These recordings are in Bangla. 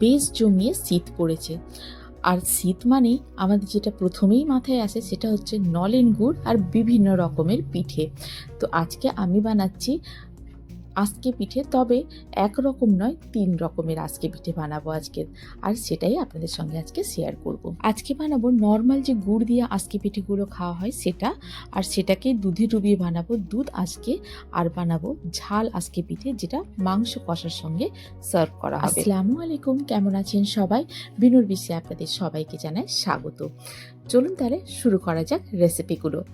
বেশ জমিয়ে শীত পড়েছে। আর শীত মানেই আমাদের যেটা প্রথমেই মাথায় আসে সেটা হচ্ছে নলেন গুড় আর বিভিন্ন রকমের পিঠে। তো আজকে আমি বানাচ্ছি আজকে পিঠে, তবে এক রকম নয়, তিন রকমের আজকে পিঠে বানাবো আজকে। আর সেটাই আপনাদের সঙ্গে আজকে শেয়ার করব। আজকে বানাবো নর্মাল যে গুড় দিয়ে আজকে পিঠেগুলো খাওয়া হয় সেটা, আর সেটাকে দুধে ডুবিয়ে বানাবো। দুধ আজকে, আর বানাবো ঝাল আজকে পিঠে, যেটা মাংস কষার সঙ্গে সার্ভ করা হবে। আসসালামু আলাইকুম, কেমন আছেন সবাই? বিনুর বিশ্বে আপনাদের সবাইকে জানাই স্বাগত। চলুন তাহলে শুরু করা যাক রেসিপিগুলো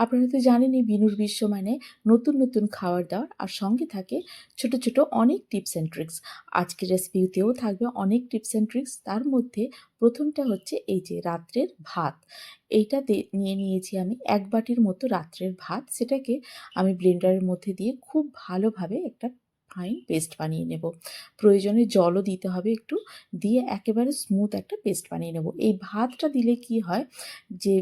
আপনারা তো জানেনই বিনুর বিশ্ব মানে নতুন নতুন খাবার দাবার আর সঙ্গে থাকে ছোট ছোট অনেক টিপস অ্যান্ড ট্রিক্স আজকের রেসিপিতেও থাকবে অনেক টিপস অ্যান্ড ট্রিক্স তার মধ্যে প্রথমটা হচ্ছে এই যে রাত্রের ভাত। এইটা নিয়ে নিয়েছি আমি এক বাটির মতো রাত্রের ভাত। সেটাকে আমি ব্লেন্ডারের মধ্যে দিয়ে খুব ভালোভাবে একটা ফাইন পেস্ট বানিয়ে নেব। প্রয়োজনে জলও দিতে হবে একটু। দিয়ে একেবারে স্মুথ একটা পেস্ট বানিয়ে নেব। এই ভাতটা দিলে কি হয় যে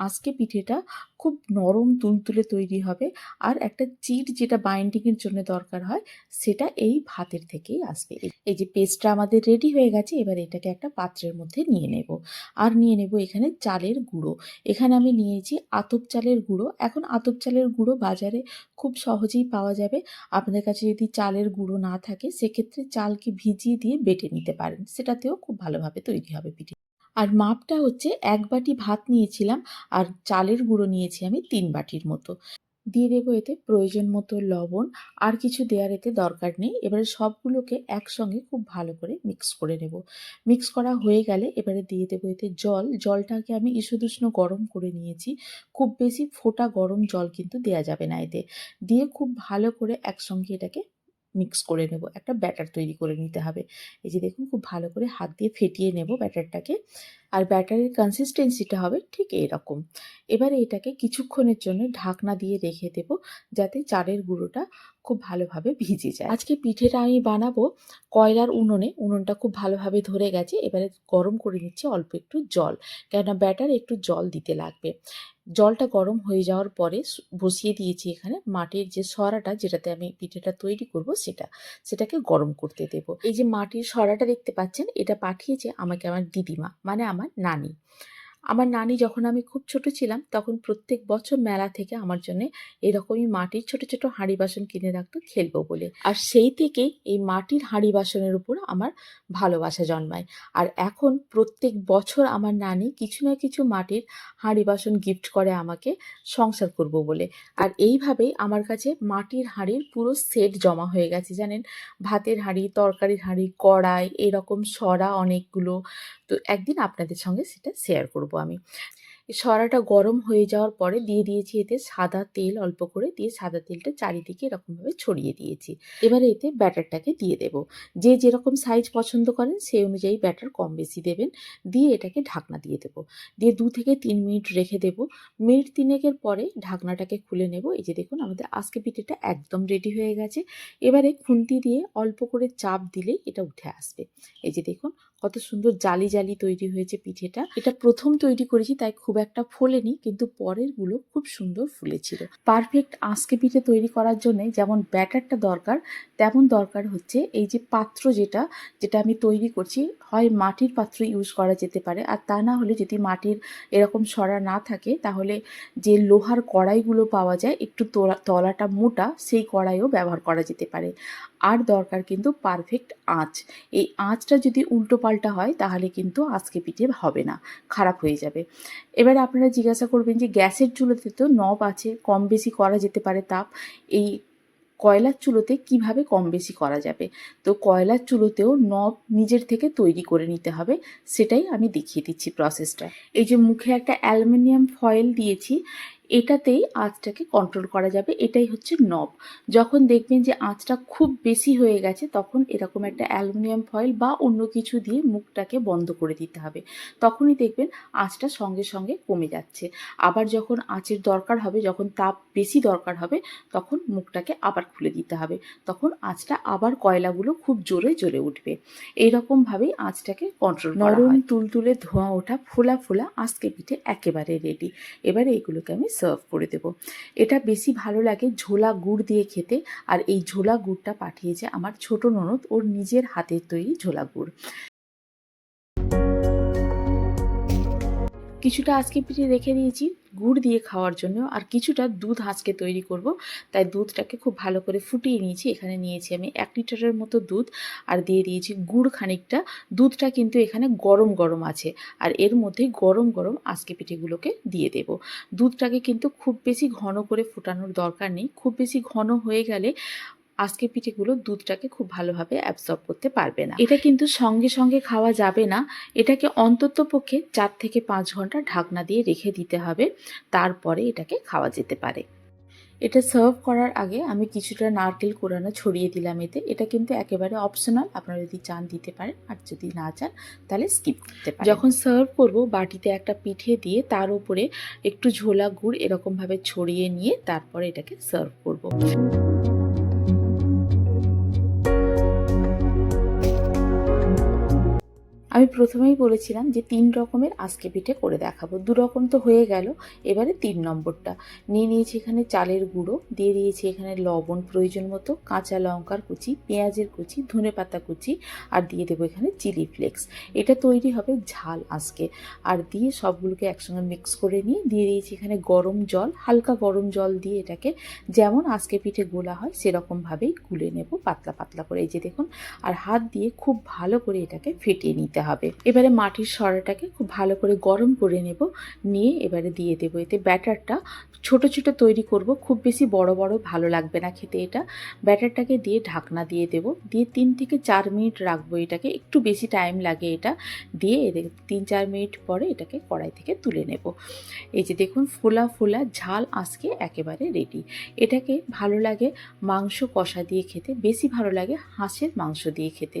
আজকে পিঠেটা খুব নরম তুলতুলে তৈরি হবে আর একটা চিট যেটা বাইন্ডিংয়ের জন্য দরকার হয়, সেটা এই ভাতের থেকেই আসবে। এই- যে পেস্টটা আমাদের রেডি হয়ে গেছে, এবার এটাকে একটা পাত্রের মধ্যে নিয়ে নেব। আর নিয়ে নেব এখানে চালের গুঁড়ো। এখানে আমি নিয়েছি আতপ চালের গুঁড়ো। এখন আতপ চালের গুঁড়ো বাজারে খুব সহজেই পাওয়া যাবে। আপনাদের কাছে যদি চালের গুঁড়ো না থাকে, সেক্ষেত্রে চালকে ভিজিয়ে দিয়ে বেটে নিতে পারেন। সেটাতেও খুব ভালোভাবে তৈরি হবে পিঠে। আর মাপটা হচ্ছে এক বাটি ভাত নিয়েছিলাম আর চালের গুঁড়ো নিয়েছি আমি তিন বাটির মতো। দিয়ে দেবো এতে প্রয়োজন মতো লবণ, আর কিছু দেওয়ার এতে দরকার নেই। এবারে সবগুলোকে একসঙ্গে খুব ভালো করে মিক্স করে নেব। মিক্স করা হয়ে গেলে এবারে দিয়ে দেবো এতে জল। জলটাকে আমি ইসুদুষ্ণ গরম করে নিয়েছি। খুব বেশি ফোটা গরম জল কিন্তু দেওয়া যাবে না এতে। দিয়ে খুব ভালো করে একসঙ্গে এটাকে মিক্স করে নেব। একটা ব্যাটার তৈরি করে নিতে হবে। এই যে দেখুন, খুব ভালো করে হাত দিয়ে ফেটিয়ে নেব ব্যাটারটাকে আর ব্যাটারির কনসিস্টেন্সিটা হবে ঠিক এরকম। এবারে এটাকে কিছুক্ষণের জন্য ঢাকনা দিয়ে রেখে দেব, যাতে চালের গুঁড়োটা খুব ভালোভাবে ভিজে যায়। আজকে পিঠেটা আমি বানাবো কয়লার উনুনে। উনুনটা খুব ভালোভাবে ধরে গেছে, এবারে গরম করে নিচ্ছি অল্প একটু জল, কেননা ব্যাটার একটু জল দিতে লাগবে। জলটা গরম হয়ে যাওয়ার পরে বসিয়ে দিয়েছি এখানে মাটির যে সরাটা, যেটাতে আমি পিঠেটা তৈরি করব সেটা, সেটাকে গরম করতে দেব। এই যে মাটির সরাটা দেখতে পাচ্ছেন, এটা পাঠিয়েছে আমাকে আমার দিদিমা মানে আমার নানি। আমার নানি যখন আমি খুব ছোট ছিলাম, তখন প্রত্যেক বছর মেলা থেকে আমার জন্য এরকমই মাটির ছোট ছোট হাঁড়ি বাসন কিনে রাখতো খেলব বলে। আর সেই থেকেই এই মাটির হাঁড়ি বাসনের উপর আমার ভালোবাসা জন্মায়। আর এখন প্রত্যেক বছর আমার নানি কিছু না কিছু মাটির হাঁড়ি বাসন গিফট করে আমাকে সংসার করব বলে। আর এইভাবেই আমার কাছে মাটির হাঁড়ির পুরো সেট জমা হয়ে গেছে, জানেন? ভাতের হাঁড়ি, তরকারির হাঁড়ি, কড়াই, এরকম সরা অনেকগুলো। তো একদিন আপনাদের সঙ্গে সেটা শেয়ার করব। আমি। সরাটা গরম হয়ে যাওয়ার পরে দিয়ে দিয়েছি এতে সাদা তেল অল্প করে দিয়ে সাদা তেলটা চারিদিকে এরকমভাবে ছড়িয়ে দিয়েছি। এবারে এতে ব্যাটারটাকে দিয়ে দেব। যে যেরকম সাইজ পছন্দ করেন সেই অনুযায়ী ব্যাটার কম বেশি দেবেন। দিয়ে এটাকে ঢাকনা দিয়ে দেব। দিয়ে দু থেকে তিন মিনিট রেখে দেব। মিনিট তিনেকের পরে ঢাকনাটাকে খুলে নেব। এই যে দেখুন আমাদের আজকে পিঠেটা একদম রেডি হয়ে গেছে। এবারে খুন্তি দিয়ে অল্প করে চাপ দিলেই এটা উঠে আসবে। এই যে দেখুন কত সুন্দর জালি জালি তৈরি হয়েছে পিঠেটা। এটা প্রথম তৈরি করেছি, তাই খুব একটা ফোলেনি, কিন্তু পরেরগুলো খুব সুন্দর ফুলেছিল। পারফেক্ট আজকে পিঠে তৈরি করার জন্য যেমন ব্যাটারটা দরকার, তেমন দরকার হচ্ছে এই যে পাত্র যেটা যেটা আমি তৈরি করছি হয় মাটির পাত্র ইউজ করা যেতে পারে। আর তা না হলে যদি মাটির এরকম সরা না থাকে, তাহলে যে লোহার কড়াইগুলো পাওয়া যায়, একটু তোলা, তলাটা মোটা, সেই কড়াইও ব্যবহার করা যেতে পারে। আর দরকার কিন্তু পারফেক্ট আঁচ। এই আঁচটা যদি উল্টো পাল্টা হয়, তাহলে কিন্তু আজকে পিঠে হবে না, খারাপ হয়ে যাবে। এবার আপনারা জিজ্ঞাসা করবেন যে গ্যাসের চুলোতে তো নব আছে, কম বেশি করা যেতে পারে তাপ। এই কয়লার চুলোতে কীভাবে কম বেশি করা যাবে? তো কয়লার চুলোতেও নব নিজের থেকে তৈরি করে নিতে হবে, সেটাই আমি দেখিয়ে দিচ্ছি প্রসেসটা এই যে মুখে একটা অ্যালুমিনিয়াম ফয়েল দিয়েছি এটাতেই আঁচটাকে কন্ট্রোল করা যাবে এটাই হচ্ছে নব যখন দেখবেন যে আঁচটা খুব বেশি হয়ে গেছে তখন এরকম একটা অ্যালুমিনিয়াম ফয়েল বা অন্য কিছু দিয়ে মুখটাকে বন্ধ করে দিতে হবে। তখনই দেখবেন আঁচটা সঙ্গে সঙ্গে কমে যাচ্ছে। আবার যখন আঁচের দরকার হবে যখন তাপ বেশি দরকার হবে তখন মুখটাকে আবার খুলে দিতে হবে। তখন আঁচটা আবার কয়লাগুলো খুব জোরে জ্বলে উঠবে। এইরকমভাবেই আঁচটাকে কন্ট্রোল নরম তুলতুলে ধোঁয়া ওঠা ফোলা ফোলা আজকে পিঠে একেবারে রেডি এবারে এগুলোকে আমি সার্ভ করে দেব। এটা বেশি ভালো লাগে ঝোলা গুড় দিয়ে খেতে আর এই ঝোলা গুড়টা পাঠিয়েছে আমার ছোট ননদ, ওর নিজের হাতের তৈরি ঝোলা গুড়। কিছুটা আজকে পিঠে রেখে দিয়েছি, গুড় দিয়ে খাওয়ার জন্য, আর কিছুটা দুধ আজকে তৈরি করব। তাই দুধটাকে খুব ভালো করে ফুটিয়ে নিয়েছি, এখানে নিয়েছি আমি এক লিটারের মতো দুধ, আর দিয়ে দিয়েছি গুড় খানিকটা। দুধটা কিন্তু এখানে গরম গরম আছে, আর এর মধ্যেই গরম গরম আজকে পিঠেগুলোকে দিয়ে দেব। দুধটাকে কিন্তু খুব বেশি ঘন করে ফোটানোর দরকার নেই, খুব বেশি ঘন হয়ে গেলে আজকে পিঠেগুলো দুধটাকে খুব ভালোভাবে অ্যাবসর্ব করতে পারবে না। এটা কিন্তু সঙ্গে সঙ্গে খাওয়া যাবে না। এটাকে অন্তত পক্ষে চার থেকে পাঁচ ঘণ্টা ঢাকনা দিয়ে রেখে দিতে হবে। তারপরে এটাকে খাওয়া যেতে পারে। এটা সার্ভ করার আগে আমি কিছুটা নারকেল কোরানো ছড়িয়ে দিলাম এতে। এটা কিন্তু একেবারে অপশনাল আপনারা যদি চান দিতে পারেন। আর যদি না চান, তাহলে স্কিপ করতে পারেন। যখন সার্ভ করব, বাটিতে একটা পিঠে দিয়ে তার উপরে একটু ঝোলা গুড় এরকমভাবে ছড়িয়ে নিয়ে তারপরে এটাকে সার্ভ করব। আমি প্রথমেই বলেছিলাম যে তিন রকমের আজকে পিঠে করে দেখাবো। দু রকম তো হয়ে গেল, এবারে তিন নম্বরটা। নিয়ে নিয়েছি এখানে চালের গুঁড়ো, দিয়ে দিয়েছি এখানে লবণ প্রয়োজন মতো, কাঁচা লঙ্কার কুচি, পেঁয়াজের কুচি, ধনে পাতা কুচি, আর দিয়ে দেবো এখানে চিলি ফ্লেক্স। এটা তৈরি হবে ঝাল আজকে। আর দিয়ে সবগুলোকে একসঙ্গে মিক্স করে নিয়ে দিয়ে দিয়েছি এখানে গরম জল, হালকা গরম জল দিয়ে এটাকে যেমন আজকে পিঠে গোলা হয়, সেরকমভাবেই গুলে নেব পাতলা পাতলা করে। এই যে দেখুন, আর হাত দিয়ে খুব ভালো করে এটাকে ফেটিয়ে নিতে হবে। এবারে মাটির সরাটাকে খুব ভালো করে গরম করে নেব, নিয়ে এবারে দিয়ে দেবো। এতে ব্যাটারটা ছোট ছোট তৈরি করব, খুব বেশি বড় বড় ভালো লাগবে না খেতে এটা। ব্যাটারটাকে দিয়ে ঢাকনা দিয়ে দেব। দিয়ে তিন থেকে চার মিনিট রাখব এটাকে, একটু বেশি টাইম লাগে এটা। দিয়ে তিন চার মিনিট পরে এটাকে কড়াই থেকে তুলে নেব। এই যে দেখুন, ফোলা ফোলা ঝাল আজকে একেবারে রেডি এটাকে ভালো লাগে মাংস কষা দিয়ে খেতে, বেশি ভালো লাগে হাঁসের মাংস দিয়ে খেতে।